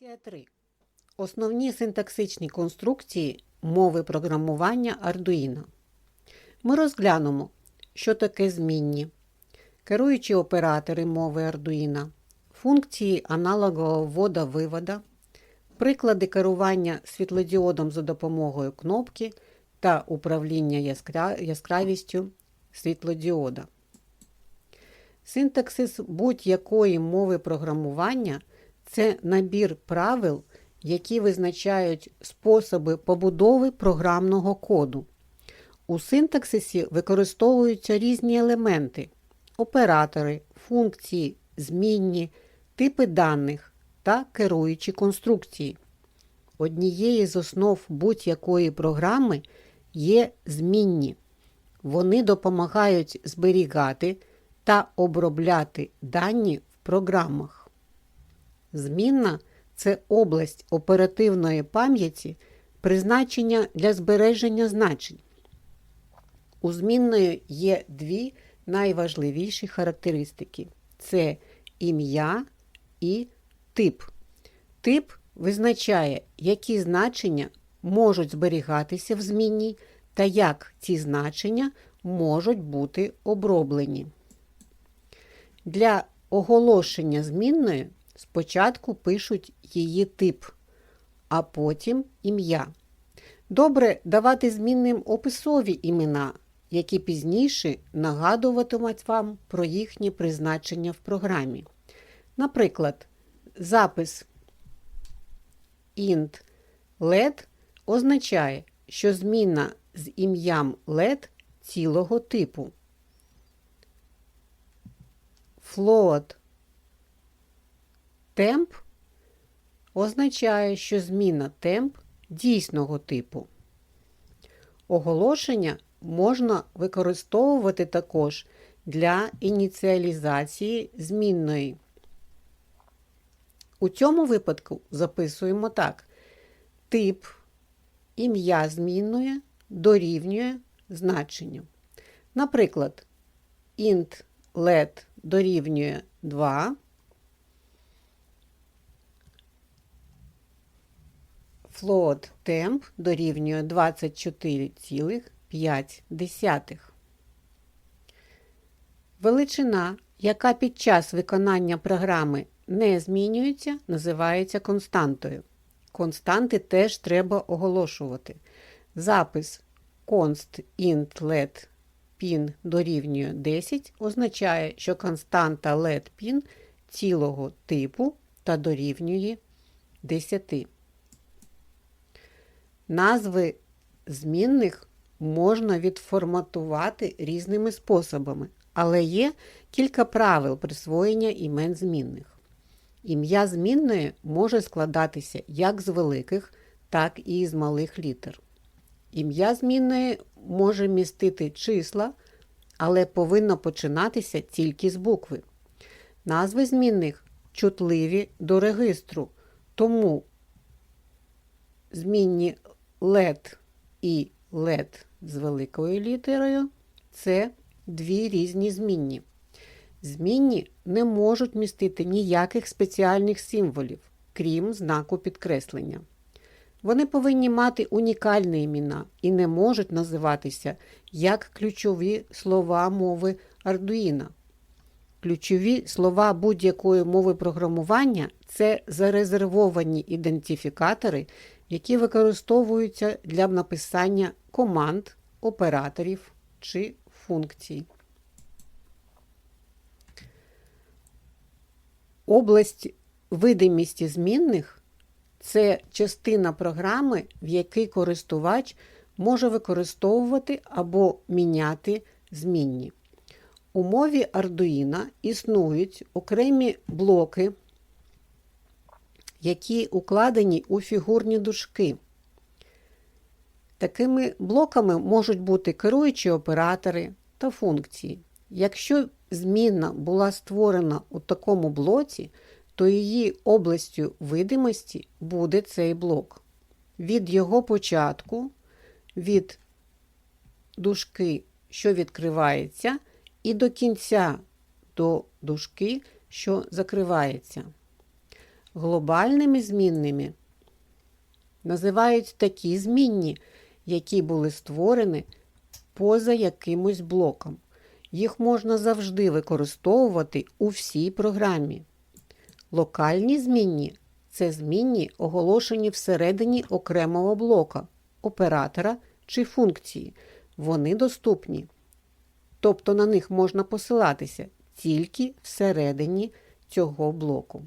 Лекція 3. Основні синтаксичні конструкції мови програмування Arduino. Ми розглянемо, що таке змінні, керуючі оператори мови Arduino, функції аналогового ввода-вивода, приклади керування світлодіодом за допомогою кнопки та управління яскра- яскравістю світлодіода. Синтаксис будь-якої мови програмування це набір правил, які визначають способи побудови програмного коду. У синтаксисі використовуються різні елементи: оператори, функції, змінні, типи даних та керуючі конструкції. Однією з основ будь-якої програми є змінні. Вони допомагають зберігати та обробляти дані в програмах. Змінна це область оперативної пам'яті, призначення для збереження значень. У змінної є дві найважливіші характеристики: це ім'я і тип. Тип визначає, які значення можуть зберігатися в змінній та як ці значення можуть бути оброблені. Для оголошення змінної спочатку пишуть її тип, а потім ім'я. Добре давати змінним описові імена, які пізніше нагадуватимуть вам про їхнє призначення в програмі. Наприклад, запис int LED означає, що зміна з ім'ям LED цілого типу. Float темп означає, що зміна темп дійсного типу. Оголошення можна використовувати також для ініціалізації змінної. У цьому випадку записуємо так: тип ім'я змінної дорівнює значенню. Наприклад, int LED дорівнює 2. Float temp дорівнює 24,5. Величина, яка під час виконання програми не змінюється, називається константою. Константи теж треба оголошувати. Запис const int LED pin дорівнює 10 означає, що константа LED pin цілого типу та дорівнює 10. Назви змінних можна відформатувати різними способами, але є кілька правил присвоєння імен змінних. Ім'я змінної може складатися як з великих, так і з малих літер. Ім'я змінної може містити числа, але повинно починатися тільки з букви. Назви змінних чутливі до регістру, тому змінні LED і LED з великою літерою це дві різні змінні. Змінні не можуть містити ніяких спеціальних символів, крім знаку підкреслення. Вони повинні мати унікальні імена і не можуть називатися як ключові слова мови Arduino. Ключові слова будь-якої мови програмування це зарезервовані ідентифікатори, які використовуються для написання команд, операторів чи функцій. Область видимості змінних це частина програми, в якій користувач може використовувати або міняти змінні. У мові Arduino існують окремі блоки, які укладені у фігурні дужки. Такими блоками можуть бути керуючі оператори та функції. Якщо змінна була створена у такому блоці, то її областю видимості буде цей блок. Від його початку, від дужки, що відкривається, і до кінця до дужки, що закривається. Глобальними змінними називають такі змінні, які були створені поза якимось блоком. Їх можна завжди використовувати у всій програмі. Локальні змінні це змінні, оголошені всередині окремого блока, оператора чи функції. Вони доступні. Тобто на них можна посилатися тільки всередині цього блоку.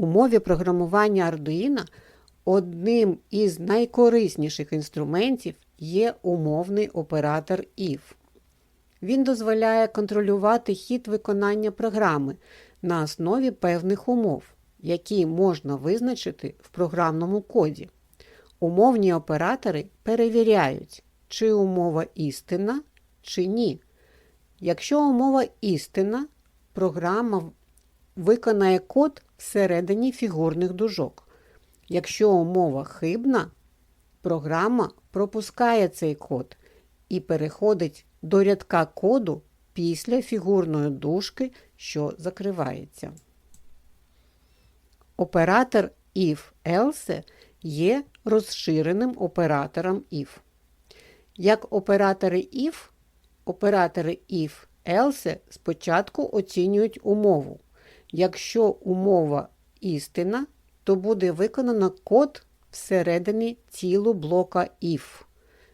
У мові програмування Arduino одним із найкорисніших інструментів є умовний оператор if. Він дозволяє контролювати хід виконання програми на основі певних умов, які можна визначити в програмному коді. Умовні оператори перевіряють, чи умова істина, чи ні. Якщо умова істина, програма виконає код всередині фігурних дужок. Якщо умова хибна, програма пропускає цей код і переходить до рядка коду після фігурної дужки, що закривається. Оператор if-else є розширеним оператором if. Як оператори if, оператори if-else спочатку оцінюють умову. Якщо умова істина, то буде виконано код всередині цілу блока if.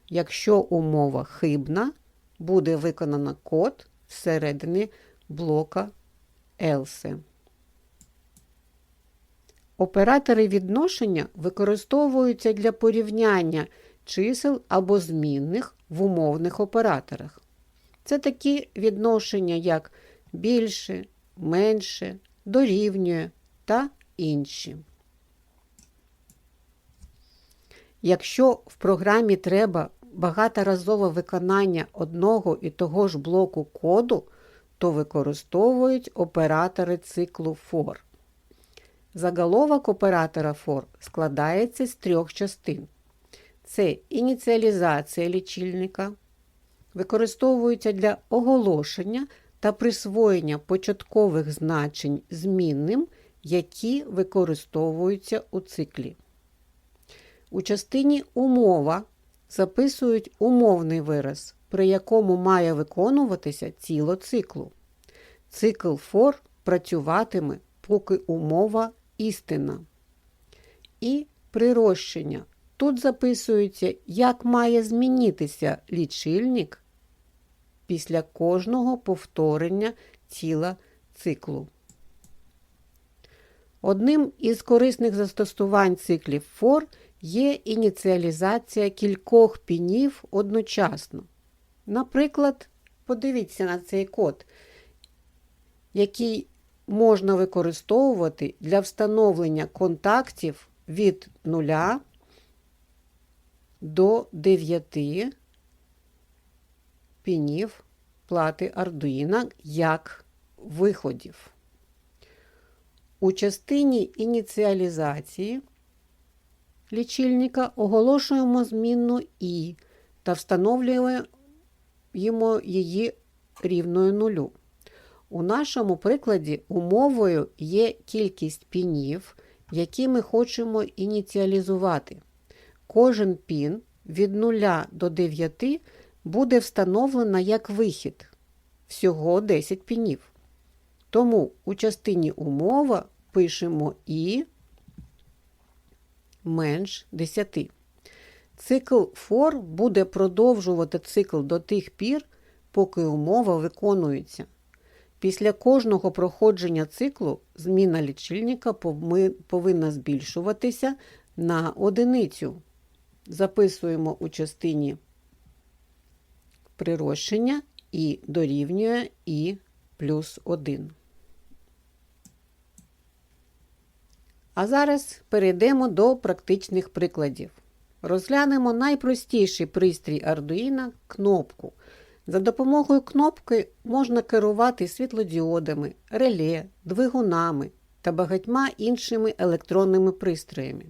Якщо умова хибна, буде виконано код всередині блока else. Оператори відношення використовуються для порівняння чисел або змінних в умовних операторах. Це такі відношення, як більше, менше, дорівнює та інші. Якщо в програмі треба багаторазове виконання одного і того ж блоку коду, то використовують оператори циклу for. Заголовок оператора for складається з трьох частин. Це ініціалізація лічильника, використовується для оголошення та присвоєння початкових значень змінним, які використовуються у циклі. У частині умова записують умовний вираз, при якому має виконуватися ціло циклу. Цикл for працюватиме, поки умова істина. І прирощення. Тут записується, як має змінитися лічильник після кожного повторення ціла циклу. Одним із корисних застосувань циклів for є ініціалізація кількох пінів одночасно. Наприклад, подивіться на цей код, який можна використовувати для встановлення контактів від 0 до 9 пінів плати Arduino як виходів. У частині ініціалізації лічильника оголошуємо змінну І та встановлюємо її рівною нулю. У нашому прикладі умовою є кількість пінів, які ми хочемо ініціалізувати. Кожен пін від 0 до 9 буде встановлено як вихід. Всього 10 пінів. Тому у частині умова пишемо І менш 10. Цикл for буде продовжувати цикл до тих пір, поки умова виконується. Після кожного проходження циклу зміна лічильника повинна збільшуватися на одиницю. Записуємо у частині прирощення і дорівнює і плюс 1. А зараз перейдемо до практичних прикладів. Розглянемо найпростіший пристрій Arduino – кнопку. За допомогою кнопки можна керувати світлодіодами, реле, двигунами та багатьма іншими електронними пристроями.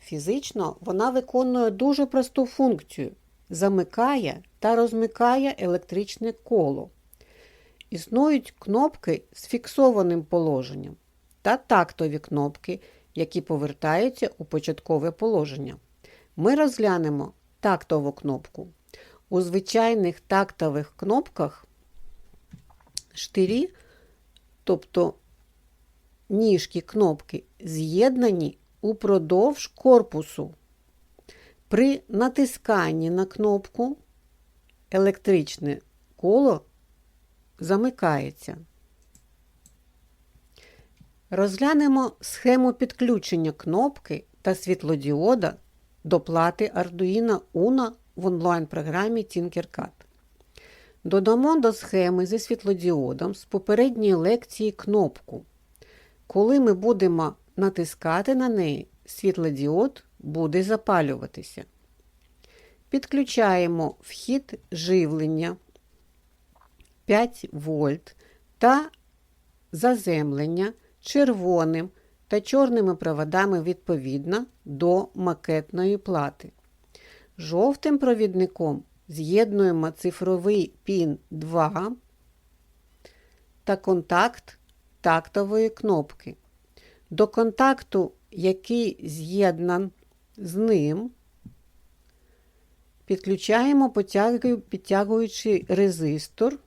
Фізично вона виконує дуже просту функцію замикає та розмикає електричне коло. існують кнопки з фіксованим положенням та тактові кнопки, які повертаються у початкове положення. Ми розглянемо тактову кнопку. У звичайних тактових кнопках штирі, тобто ніжки кнопки, з'єднані упродовж корпусу. При натисканні на кнопку електричне коло замикається. Розглянемо схему підключення кнопки та світлодіода до плати Arduino Uno в онлайн-програмі Tinkercad. Додамо до схеми зі світлодіодом з попередньої лекції кнопку. Коли ми будемо натискати на неї, світлодіод буде запалюватися. Підключаємо вхід живлення 5 вольт та заземлення червоним та чорними проводами відповідно до макетної плати. Жовтим провідником з'єднуємо цифровий пін 2 та контакт тактової кнопки. До контакту, який з'єднан з ним, підключаємо підтягуючий резистор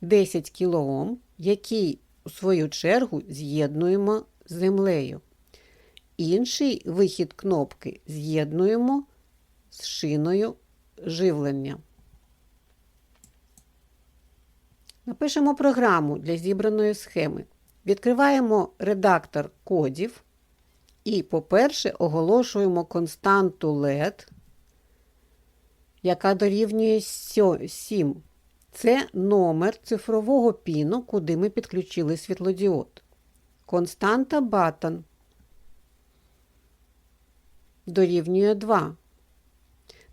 10 кОм, який, у свою чергу, з'єднуємо з землею. Інший вихід кнопки з'єднуємо з шиною живлення. Напишемо програму для зібраної схеми. Відкриваємо редактор кодів і, по-перше, оголошуємо константу LED, яка дорівнює 7. Це номер цифрового піну, куди ми підключили світлодіод. Константа button дорівнює 2.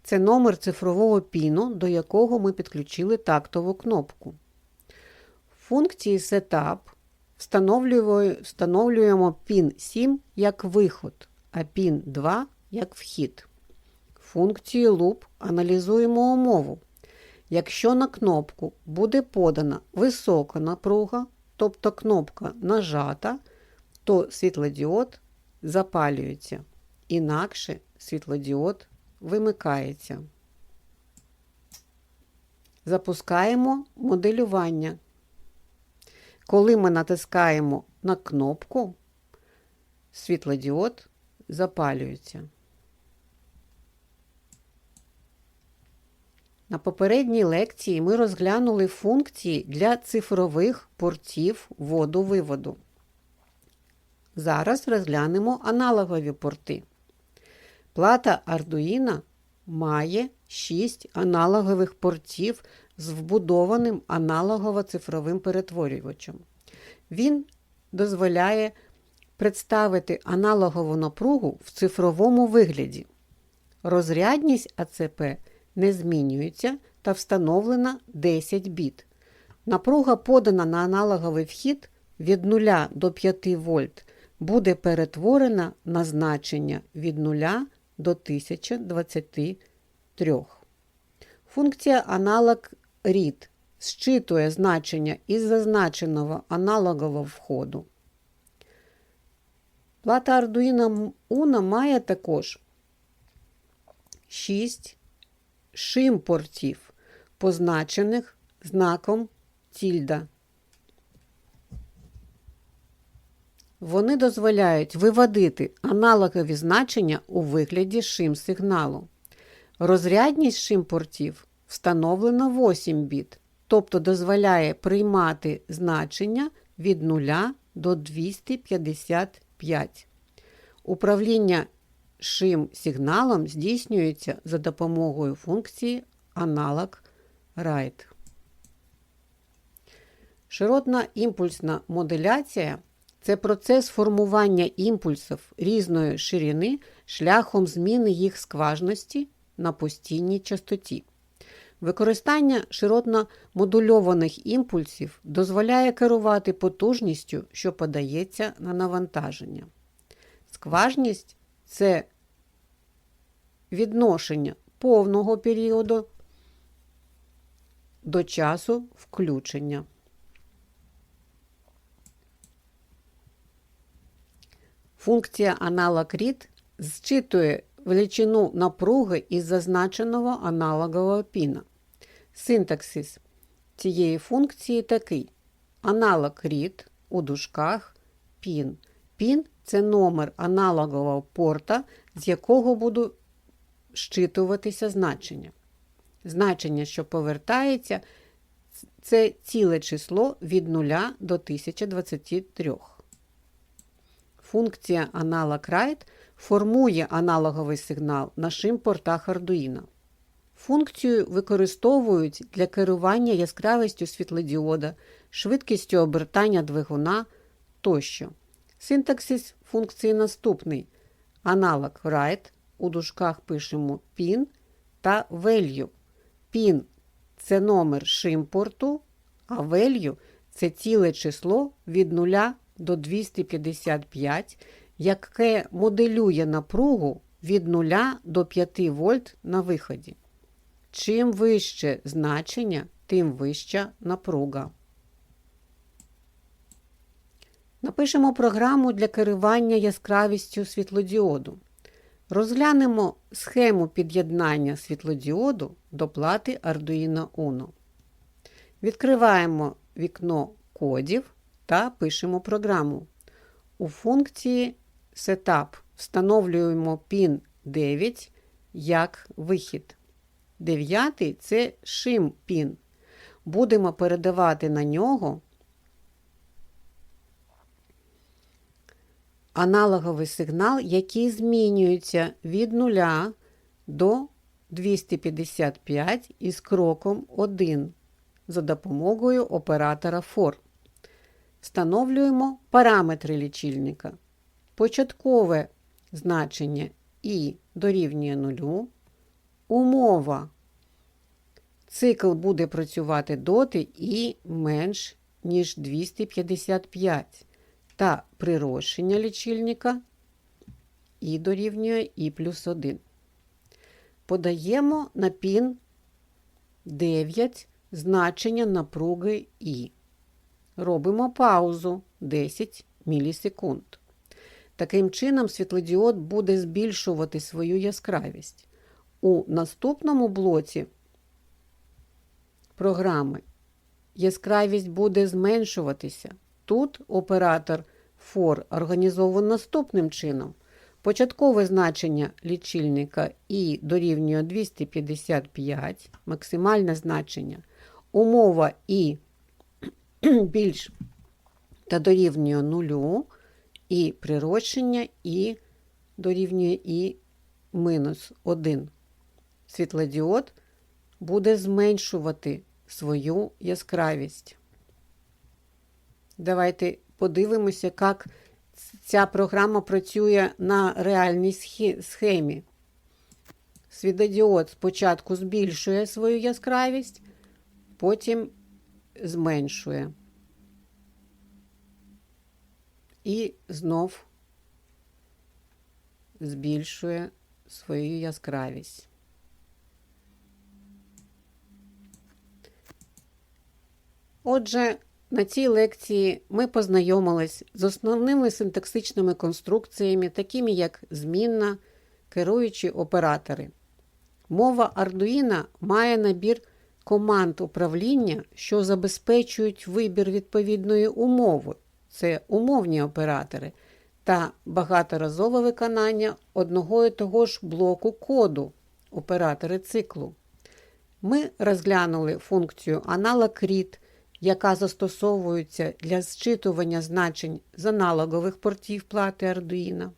Це номер цифрового піну, до якого ми підключили тактову кнопку. Функції Setup встановлюємо пін 7 як виход, а пін 2 як вхід. Функції Loop аналізуємо умову. Якщо на кнопку буде подана висока напруга, тобто кнопка нажата, то світлодіод запалюється. Інакше світлодіод вимикається. Запускаємо моделювання. Коли ми натискаємо на кнопку, світлодіод запалюється. На попередній лекції ми розглянули функції для цифрових портів воду-виводу. Зараз розглянемо аналогові порти. Плата Arduino має 6 аналогових портів з вбудованим аналогово-цифровим перетворювачем. Він дозволяє представити аналогову напругу в цифровому вигляді. Розрядність АЦП не змінюється та встановлена 10 біт. Напруга, подана на аналоговий вхід від 0 до 5 вольт, буде перетворена на значення від 0 до 1023. Функція аналог read зчитує значення із зазначеного аналогового входу. Плата Arduino Uno має також 6 шим-портів, позначених знаком тільда. Вони дозволяють виводити аналогові значення у вигляді шим-сигналу. Розрядність шим-портів встановлено 8 біт, тобто дозволяє приймати значення від 0 до 255. Управління шим-сигналом здійснюється за допомогою функції аналог write. Широтна імпульсна моделяція це процес формування імпульсів різної ширини шляхом зміни їх скважності на постійній частоті. Використання широтно модульованих імпульсів дозволяє керувати потужністю, що подається на навантаження. Скважність це відношення повного періоду до часу включення. Функція аналог read зчитує величину напруги із зазначеного аналогового піна. Синтаксис цієї функції такий: аналог read у дужках PIN. PIN – це номер аналогового порта, з якого будуть щитуватися значення. Значення, що повертається, це ціле число від 0 до 1023. Функція аналог write формує аналоговий сигнал на шим-портах Arduino. Функцію використовують для керування яскравістю світлодіода, швидкістю обертання двигуна тощо. Синтаксис функції наступний: аналог write, у дужках пишемо PIN та value. PIN – це номер шимпорту, а value – це ціле число від 0 до 255, яке моделює напругу від 0 до 5 вольт на виході. Чим вище значення, тим вища напруга. Напишемо програму для керування яскравістю світлодіоду. Розглянемо схему під'єднання світлодіоду до плати Arduino Uno. Відкриваємо вікно кодів та пишемо програму. У функції Setup встановлюємо PIN 9 як вихід. Дев'ятий це шим PIN. Будемо передавати на нього аналоговий сигнал, який змінюється від 0 до 255 із кроком 1 за допомогою оператора FOR. Встановлюємо параметри лічильника. Початкове значення І дорівнює 0. Умова. Цикл буде працювати доти і менш ніж 255 та прирощення лічильника і дорівнює і плюс 1. Подаємо на пін 9 значення напруги І. Робимо паузу 10 мілісекунд. Таким чином, світлодіод буде збільшувати свою яскравість. У наступному блоці програми яскравість буде зменшуватися. Тут оператор FOR організований наступним чином. Початкове значення лічильника І дорівнює 255, максимальне значення. Умова І більш та дорівнює 0, і прирощення І дорівнює І мінус 1. Світлодіод буде зменшувати свою яскравість. Давайте подивимося, як ця програма працює на реальній схемі. Світодіод спочатку збільшує свою яскравість, потім зменшує. І знов збільшує свою яскравість. Отже, на цій лекції ми познайомились з основними синтаксичними конструкціями, такими як змінна, керуючі оператори. Мова Arduino має набір команд управління, що забезпечують вибір відповідної умови. Це умовні оператори та багаторазове виконання одного і того ж блоку коду оператори циклу. Ми розглянули функцію аналог read, яка застосовується для зчитування значень з аналогових портів плати Arduino.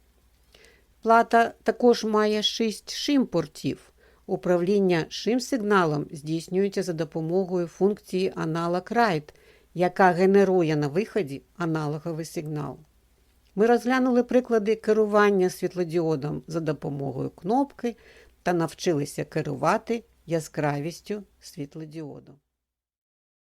Плата також має 6 шим-портів. Управління шим-сигналом здійснюється за допомогою функції аналог write, яка генерує на виході аналоговий сигнал. Ми розглянули приклади керування світлодіодом за допомогою кнопки та навчилися керувати яскравістю світлодіоду.